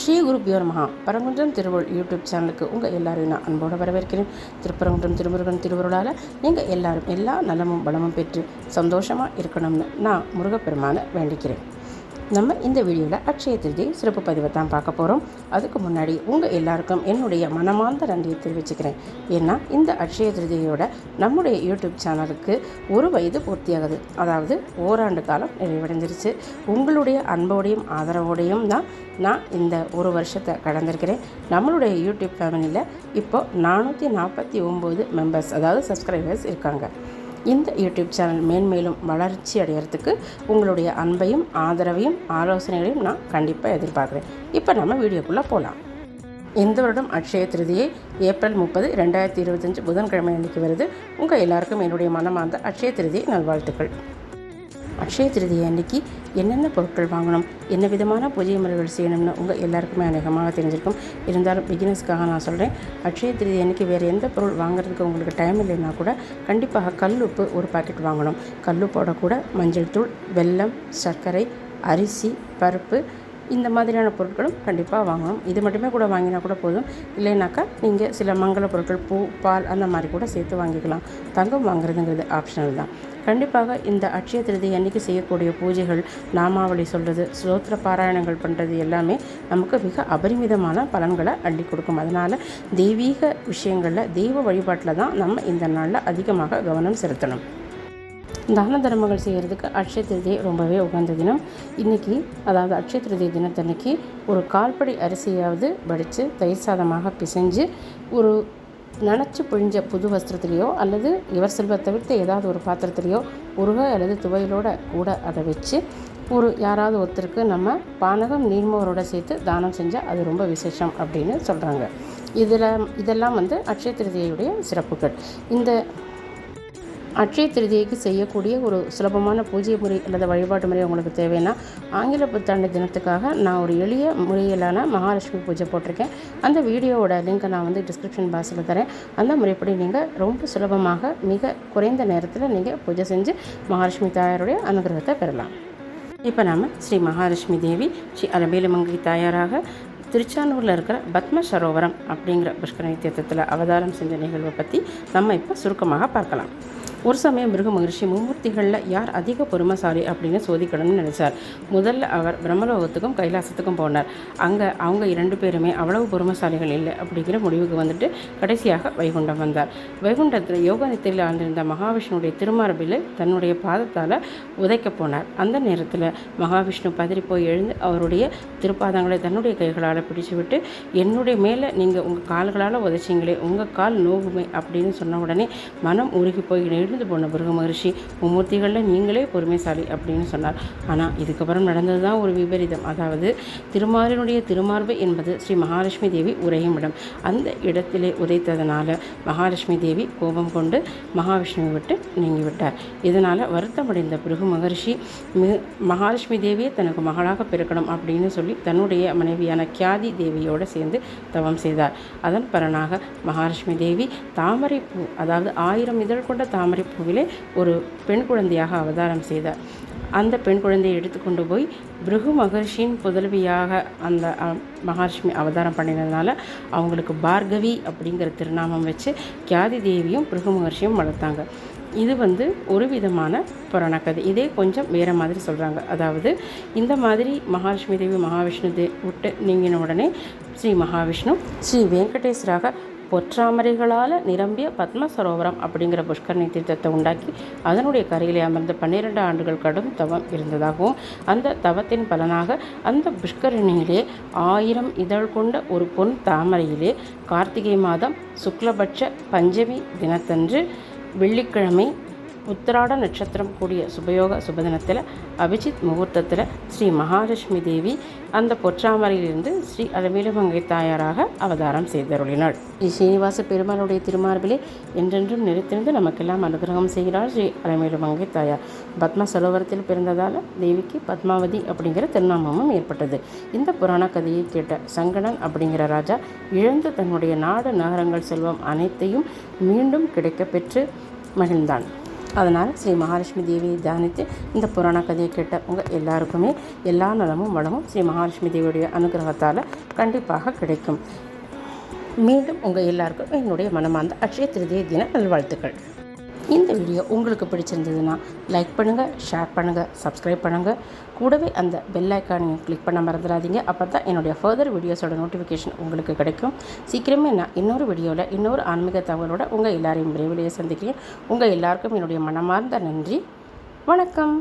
ஸ்ரீ குருபியோர் மகா பரங்குன்றம் திருவள் யூடியூப் சேனலுக்கு உங்கள் எல்லாரையும் நான் அன்போடு வரவேற்கிறேன். திருப்பரங்குன்றம் திருமுருகன் திருவருளால் நீங்கள் எல்லாரும் எல்லா நலமும் பலமும் பெற்று சந்தோஷமாக இருக்கணும்னு நான் முருகப்பெருமானை வேண்டிக்கிறேன். நம்ம இந்த வீடியோவில் அக்ஷய திருதி சிறப்பு பதிவை தான் பார்க்க போகிறோம் அதுக்கு முன்னாடி உங்கள் எல்லாருக்கும் என்னுடைய மனமார்ந்த நன்றியை தெரிவிச்சுக்கிறேன். ஏன்னா இந்த அக்ஷய திருதியோட நம்முடைய யூடியூப் சேனலுக்கு ஒரு வயது பூர்த்தியாகுது. அதாவது ஓராண்டு காலம் நிறைவடைஞ்சிருச்சு. உங்களுடைய அன்போடையும் ஆதரவோடையும் தான் நான் இந்த ஒரு வருஷத்தை கடந்திருக்கிறேன். நம்மளுடைய யூடியூப் ஃபேமிலியில் இப்போ நானூற்றி நாற்பத்தி ஒம்பது மெம்பர்ஸ் அதாவது சப்ஸ்கிரைபர்ஸ் இருக்காங்க. இந்த யூடியூப் சேனல் மேன்மேலும் வளர்ச்சி அடைகிறதுக்கு உங்களுடைய அன்பையும் ஆதரவையும் ஆலோசனைகளையும் நான் கண்டிப்பாக எதிர்பார்க்குறேன். இப்போ நம்ம வீடியோக்குள்ளே போகலாம் இந்த வருடம் அக்ஷய திருதியை ஏப்ரல் முப்பது ரெண்டாயிரத்தி இருபத்தஞ்சு புதன்கிழமை அன்றைக்கு வருது. உங்கள் எல்லாருக்கும் என்னுடைய மனமார்ந்த அக்ஷய திருதி நல்வாழ்த்துக்கள். அக்ஷய திருதி அன்னைக்கு என்னென்ன பொருட்கள் வாங்கணும் என்ன விதமான பூஜை முறைகள் செய்யணும்னு உங்கள் எல்லாருக்குமே அநேகமாக தெரிஞ்சிருக்கும். இருந்தாலும் பிகினர்ஸ்க்காக நான் சொல்கிறேன் அக்ஷய திருதி அன்னைக்கு வேறு எந்த பொருள் வாங்குறதுக்கு உங்களுக்கு டைம் இல்லைன்னா கூட கண்டிப்பாக கல் உப்பு ஒரு பாக்கெட் வாங்கணும். கல்லுப்போட கூட மஞ்சள் தூள் வெல்லம் சர்க்கரை அரிசி பருப்பு இந்த மாதிரியான பொருட்களும் கண்டிப்பாக வாங்கணும். இது மட்டுமே கூட வாங்கினா கூட போதும். இல்லைனாக்கா நீங்கள் சில மங்கள பொருட்கள் பூ பால் அந்த மாதிரி கூட சேர்த்து வாங்கிக்கலாம். தங்கம் வாங்குறதுங்கிறது ஆப்ஷனல் தான். கண்டிப்பாக இந்த அட்சய திருதி அன்னைக்கு செய்யக்கூடிய பூஜைகள் நாமாவளி சொல்கிறது ஸ்லோத்திர பாராயணங்கள் பண்ணுறது எல்லாமே நமக்கு மிக அபரிமிதமான பலன்களை அள்ளி கொடுக்கும். அதனால் தெய்வீக விஷயங்களில் தெய்வ வழிபாட்டில் தான் நம்ம இந்த நாளில் அதிகமாக கவனம் செலுத்தணும். தான தர்மங்கள் செய்கிறதுக்கு அட்சய திருதியை ரொம்பவே உகந்த தினம் இன்றைக்கி அதாவது அட்சய திருதி தினத்தன்னைக்கு ஒரு கால்படி அரிசியாவது வடித்து தயிர் சாதமாக பிசைஞ்சு ஒரு நனைச்சி பிழிஞ்ச புது வஸ்திரத்துலேயோ அல்லது இவர் செல்வ தவிர்த்து ஏதாவது ஒரு பாத்திரத்துலேயோ உருகை அல்லது துவையலோட கூட அதை வச்சு ஒரு யாராவது ஒருத்தருக்கு நம்ம பானகம் நீர்மோரோட சேர்த்து தானம் செஞ்சால் அது ரொம்ப விசேஷம் அப்படின்னு சொல்கிறாங்க இதில் இதெல்லாம் வந்து அக்ஷய திருதியுடைய சிறப்புகள். இந்த அட்சய திருதியைக்கு செய்யக்கூடிய ஒரு சுலபமான பூஜை முறை அல்லது வழிபாட்டு முறை உங்களுக்கு தேவைன்னா ஆங்கில புத்தாண்டு தினத்துக்காக நான் ஒரு எளிய முறையிலான மகாலட்சுமி பூஜை போட்டிருக்கேன். அந்த வீடியோவோட லிங்க்கை நான் வந்து டிஸ்கிரிப்ஷன் பாக்ஸில் தரேன். அந்த முறைப்படி நீங்கள் ரொம்ப சுலபமாக மிக குறைந்த நேரத்தில் நீங்கள் பூஜை செஞ்சு மகாலட்சுமி தாயாருடைய அனுகிரகத்தை பெறலாம். இப்போ நாம் ஸ்ரீ மகாலட்சுமி தேவி ஸ்ரீ அலபேலுமங்கை தாயாராக திருச்சானூரில் இருக்கிற பத்ம சரோவரம் அப்படிங்கிற புஷ்கரணி தீர்த்தத்தில் அவதாரம் செஞ்ச நிகழ்வை பற்றி நம்ம இப்போ சுருக்கமாக பார்க்கலாம். ஒரு சமயம் மிருக மகிழ்ச்சி மும்மூர்த்திகளில் யார் அதிக பொறுமைசாலி அப்படின்னு சோதிக்கணும்னு நினைச்சார். முதல்ல அவர் பிரம்மலோகத்துக்கும் கைலாசத்துக்கும் போனார். அங்கே அவங்க இரண்டு பேருமே அவ்வளவு பொறுமைசாலிகள் இல்லை அப்படிங்கிற முடிவுக்கு வந்துட்டு கடைசியாக வைகுண்டம் வந்தார். வைகுண்டத்தில் யோக நித்தையில் ஆழ்ந்திருந்த மகாவிஷ்ணுடைய திருமார்பில் தன்னுடைய பாதத்தால் உதைக்க போனார். அந்த நேரத்தில் மகாவிஷ்ணு பதறி போய் எழுந்து அவருடைய திருப்பாதங்களை தன்னுடைய கைகளால் பிடிச்சு விட்டு என்னுடைய மேலே நீங்கள் உங்கள் கால்களால் உதைச்சிங்களே உங்கள் கால் நோகுமே அப்படின்னு சொன்ன உடனே மனம் உருகி போய் எழுந்து போன பிருக மகர்ஷி மும்மூர்த்திகளில் நீங்களே பொறுமைசாலி அப்படின்னு சொன்னார். ஆனால் இதுக்கப்புறம் நடந்தது தான் ஒரு விபரீதம். அதாவது திருமாலினுடைய திருமார்பு என்பது ஸ்ரீ மகாலட்சுமி தேவி உரையும் இடம். அந்த இடத்திலே உதைத்ததனால மகாலட்சுமி தேவி கோபம் கொண்டு மகாவிஷ்ணுவை விட்டு நீங்கிவிட்டார். இதனால் வருத்தமடைந்த பிருகு மகர்ஷி மகாலட்சுமி தேவியை தனக்கு மகளாக பிறக்கணும் அப்படின்னு சொல்லி தன்னுடைய மனைவியான கியாதி தேவியோடு சேர்ந்து தவம் செய்தார். அதன் பலனாக மகாலட்சுமி தேவி தாமரை பூ அதாவது ஆயிரம் இதழ் கொண்ட தாமரை பூவிலே ஒரு பெண் குழந்தையாக அவதாரம் செய்தார். அந்த பெண் குழந்தையை எடுத்துக்கொண்டு போய் பிருகு மகர்ஷியின் புதல்வியாக அந்த மகாலட்சுமி அவதாரம் பண்ணினதுனால அவங்களுக்கு பார்கவி அப்படிங்கிற திருநாமம் வச்சு கியாதி தேவியும் பிருகு மகர்ஷியும் வளர்த்தாங்க. இது வந்து ஒரு விதமான புராணக்கதை. இதே கொஞ்சம் வேறு மாதிரி சொல்கிறாங்க அதாவது இந்த மாதிரி மகாலட்சுமி தேவி மகாவிஷ்ணு தே விட்டு நீங்கின உடனே ஸ்ரீ மகாவிஷ்ணு ஸ்ரீ வெங்கடேஸ்வராக பொற்றாமரைகளால் நிரம்பிய பத்ம சரோவரம் அப்படிங்கிற புஷ்கரணி தீர்த்தத்தை உண்டாக்கி அதனுடைய கரையிலே அமர்ந்து பன்னிரெண்டு ஆண்டுகள் கடும் தவம் இருந்ததாகவும் அந்த தவத்தின் பலனாக அந்த புஷ்கரணியிலே ஆயிரம் இதழ் கொண்ட ஒரு பொன் தாமரையிலே கார்த்திகை மாதம் சுக்லபட்ச பஞ்சமி தினத்தன்று வெள்ளிக்கிழமை உத்திராட நட்சத்திரம் கூடிய சுபயோக சுபதினத்தில் அபிஜித் முகூர்த்தத்தில் ஸ்ரீ மகாலட்சுமி தேவி அந்த பொற்றாமரையிலிருந்து ஸ்ரீ அலமேலுமங்கை தாயாராக அவதாரம் செய்தருளினாள். ஸ்ரீ ஸ்ரீனிவாச பெருமாளுடைய திருமார்பிலே என்றென்றும் நிறுத்திருந்து நமக்கெல்லாம் அனுகிரகம் செய்கிறாள் ஸ்ரீ அலமேலுமங்கை தாயார். பத்ம சரோவரத்தில் பிறந்ததால் தேவிக்கு பத்மாவதி அப்படிங்கிற திருநாமமும் ஏற்பட்டது. இந்த புராண கதையை கேட்ட சங்கடன் அப்படிங்கிற ராஜா இழந்து தன்னுடைய நாடு நகரங்கள் செல்வம் அனைத்தையும் மீண்டும் கிடைக்கப்பெற்று மகிழ்ந்தான். அதனால் ஸ்ரீ மகாலட்சுமி தேவியை தியானித்து இந்த புராண கதையை கேட்டவங்க உங்கள் எல்லாருக்குமே எல்லா நலமும் வளமும் ஸ்ரீ மகாலட்சுமி தேவியுடைய அனுகிரகத்தால் கண்டிப்பாக கிடைக்கும். மீண்டும் உங்கள் எல்லாருக்கும் என்னுடைய மனமார்ந்த அக்ஷய திருதிய தின நல்வாழ்த்துக்கள். இந்த வீடியோ உங்களுக்கு பிடிச்சிருந்ததுன்னா லைக் பண்ணுங்கள் ஷேர் பண்ணுங்கள் சப்ஸ்கிரைப் பண்ணுங்கள் கூடவே அந்த பெல் ஐக்கானையும் கிளிக் பண்ண மறந்துடாதீங்க. அப்போ தான் என்னுடைய ஃபர்தர் வீடியோஸோட நோட்டிஃபிகேஷன் உங்களுக்கு கிடைக்கும். சீக்கிரமே நான் இன்னொரு வீடியோவில் இன்னொரு ஆன்மீக தகவலோட உங்கள் எல்லாரையும் விரைவிலேயே சந்திக்கிறேன். உங்கள் எல்லாருக்கும் என்னுடைய மனமார்ந்த நன்றி. வணக்கம்.